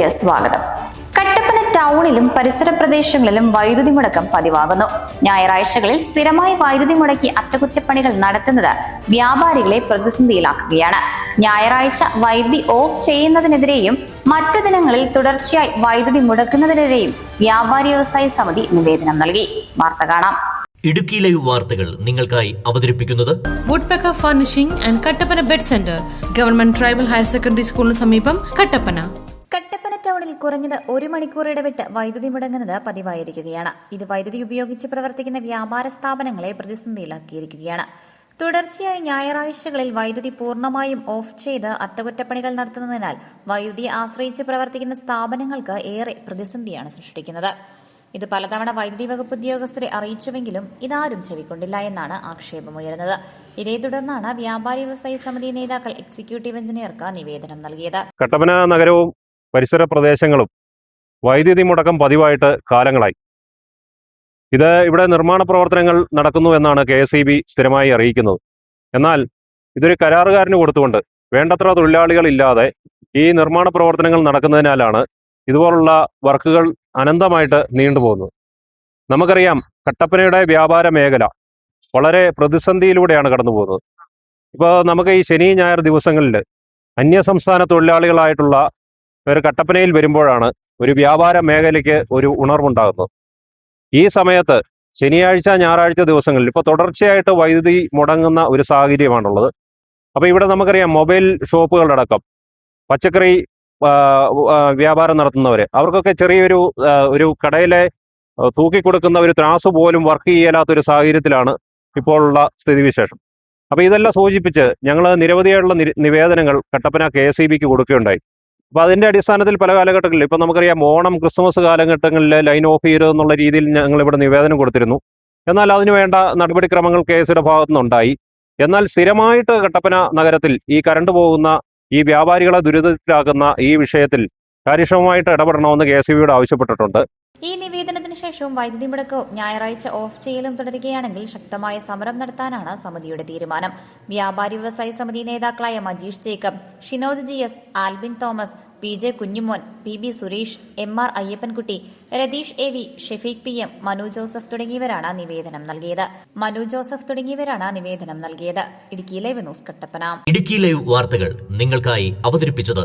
ന്യൂസിലേക്ക് സ്വാഗതം. കട്ടപ്പന ടൗണിലും പരിസര പ്രദേശങ്ങളിലും വൈദ്യുതി മുടക്കം പതിവാകുന്നു. ഞായറാഴ്ചകളിൽ സ്ഥിരമായി വൈദ്യുതി മുടക്കി അറ്റകുറ്റപ്പണികൾ നടത്തുന്നത് വ്യാപാരികളെ പ്രതിസന്ധിയിലാക്കുകയാണ്. ഞായറാഴ്ച വൈദ്യുതി ഓഫ് ചെയ്യുന്നതിനെതിരെയും മറ്റു ദിനങ്ങളിൽ തുടർച്ചയായി വൈദ്യുതി മുടക്കുന്നതിനെതിരെയും വ്യാപാരി വ്യവസായ സമിതി നിവേദനം നൽകി. വാർത്ത കാണാം. ഇടുക്കി ലൈവ് വാർത്തകൾ നിങ്ങൾക്കായി അവതരിപ്പിക്കുന്നത് Woodpecker furnishing and Kattappana bed centre government tribal higher secondary സ്കൂളിന് സമീപം കട്ടപ്പന കട്ടപ്പന. ടൗണിൽ കുറഞ്ഞത് ഒരു മണിക്കൂർ ഇടവിട്ട് വൈദ്യുതി മുടങ്ങുന്നത് പതിവായിരിക്കുകയാണ്. ഇത് വൈദ്യുതി ഉപയോഗിച്ച് പ്രവർത്തിക്കുന്ന വ്യാപാര സ്ഥാപനങ്ങളെ പ്രതിസന്ധിയിലാക്കിയിരിക്കുകയാണ്. തുടർച്ചയായ ഞായറാഴ്ചകളിൽ വൈദ്യുതി പൂർണമായും ഓഫ് ചെയ്ത് അറ്റകുറ്റപ്പണികൾ നടത്തുന്നതിനാൽ വൈദ്യുതിയെ ആശ്രയിച്ച് പ്രവർത്തിക്കുന്ന സ്ഥാപനങ്ങൾക്ക് ഏറെ പ്രതിസന്ധിയാണ് സൃഷ്ടിക്കുന്നത്. ഇത് പലതവണ വൈദ്യുതി വകുപ്പ് ഉദ്യോഗസ്ഥരെ അറിയിച്ചുവെങ്കിലും ഇതാരും ചെവിക്കൊണ്ടില്ല എന്നാണ് ആക്ഷേപമുയരുന്നത്. ഇതേ തുടർന്നാണ് വ്യാപാരി വ്യവസായ സമിതി നേതാക്കൾ എക്സിക്യൂട്ടീവ് എഞ്ചിനീയർക്ക് നിവേദനം നൽകിയത്. കട്ടപ്പന നഗരവും പരിസര പ്രദേശങ്ങളും വൈദ്യുതി മുടക്കം പതിവായിട്ട് കാലങ്ങളായി. ഇത് ഇവിടെ നിർമ്മാണ പ്രവർത്തനങ്ങൾ നടക്കുന്നു എന്നാണ് കെ സ്ഥിരമായി അറിയിക്കുന്നത്. എന്നാൽ ഇതൊരു കരാറുകാരന് കൊടുത്തുകൊണ്ട് വേണ്ടത്ര തൊഴിലാളികൾ ഇല്ലാതെ ഈ നിർമ്മാണ പ്രവർത്തനങ്ങൾ നടക്കുന്നതിനാലാണ് ഇതുപോലുള്ള വർക്കുകൾ അനന്തമായിട്ട് നീണ്ടുപോകുന്നത് നമുക്കറിയാം കട്ടപ്പനയുടെ വ്യാപാര മേഖല വളരെ പ്രതിസന്ധിയിലൂടെയാണ് കടന്നു പോകുന്നത്. ഇപ്പോൾ നമുക്ക് ഈ ശനി ഞായർ ദിവസങ്ങളിൽ അന്യസംസ്ഥാന തൊഴിലാളികളായിട്ടുള്ള ഒരു കട്ടപ്പനയിൽ വരുമ്പോഴാണ് ഒരു വ്യാപാര മേഖലയ്ക്ക് ഒരു ഉണർവുണ്ടാകുന്നത്. ഈ സമയത്ത് ശനിയാഴ്ച ഞായറാഴ്ച ദിവസങ്ങളിൽ ഇപ്പോൾ തുടർച്ചയായിട്ട് വൈദ്യുതി മുടങ്ങുന്ന ഒരു സാഹചര്യമാണുള്ളത്. അപ്പോൾ ഇവിടെ നമുക്കറിയാം മൊബൈൽ ഷോപ്പുകളടക്കം പച്ചക്കറി വ്യാപാരം നടത്തുന്നവർ അവർക്കൊക്കെ ചെറിയൊരു ഒരു കടയിലെ തൂക്കി തൂക്കിക്കൊടുക്കുന്ന ഒരു ത്രാസ് പോലും വർക്ക് ചെയ്യലാത്തൊരു സാഹചര്യത്തിലാണ് ഇപ്പോഴുള്ള സ്ഥിതിവിശേഷം. അപ്പോൾ ഇതെല്ലാം സൂചിപ്പിച്ച് ഞങ്ങൾ നിരവധിയായുള്ള നിവേദനങ്ങൾ കട്ടപ്പന കെ എസ് ഇ ബിക്ക് കൊടുക്കുകയുണ്ടായി. അപ്പോൾ അതിന്റെ അടിസ്ഥാനത്തിൽ പല കാലഘട്ടങ്ങളിൽ ഇപ്പൊ നമുക്കറിയാം ഓണം ക്രിസ്മസ് കാലഘട്ടങ്ങളിൽ ലൈൻ ഓഫ് ചെയ്യരുത് എന്നുള്ള രീതിയിൽ ഞങ്ങൾ ഇവിടെ നിവേദനം കൊടുത്തിരുന്നു. എന്നാൽ അതിനു വേണ്ട നടപടിക്രമങ്ങൾ കെ എസിയുടെ ഭാഗത്തു നിന്നുണ്ടായി എന്നാൽ സ്ഥിരമായിട്ട് കട്ടപ്പന നഗരത്തിൽ ഈ കറണ്ട് പോകുന്ന ഈ വ്യാപാരികളെ ദുരിതത്തിലാക്കുന്ന ഈ വിഷയത്തിൽ കാര്യക്ഷമമായിട്ട് ഇടപെടണമെന്ന് കെ എസ് ബിയോട് ആവശ്യപ്പെട്ടിട്ടുണ്ട്. ഈ നിവേദനത്തിന് ശേഷവും വൈദ്യുതി മുടക്കവും ഞായറാഴ്ച ഓഫ് ചെയ്യലും തുടരുകയാണെങ്കിൽ ശക്തമായ സമരം നടത്താനാണ് സമിതിയുടെ തീരുമാനം. വ്യാപാരി വ്യവസായ സമിതി നേതാക്കളായ Majeesh Jacob Shinoj G S Albin Thomas P J Kunjumon P B Suresh M R Ayyappankutty Ratheesh A V Shefeeq P M Manu Joseph തുടങ്ങിയവരാണ് നിവേദനം നൽകിയത്. മനു ജോസഫ് തുടങ്ങിയവരാണ് നിവേദനം നൽകിയത്. Idukki live news Kattappana. Idukki live വാർത്തകൾ നിങ്ങൾക്കായി അവതരിപ്പിച്ചത്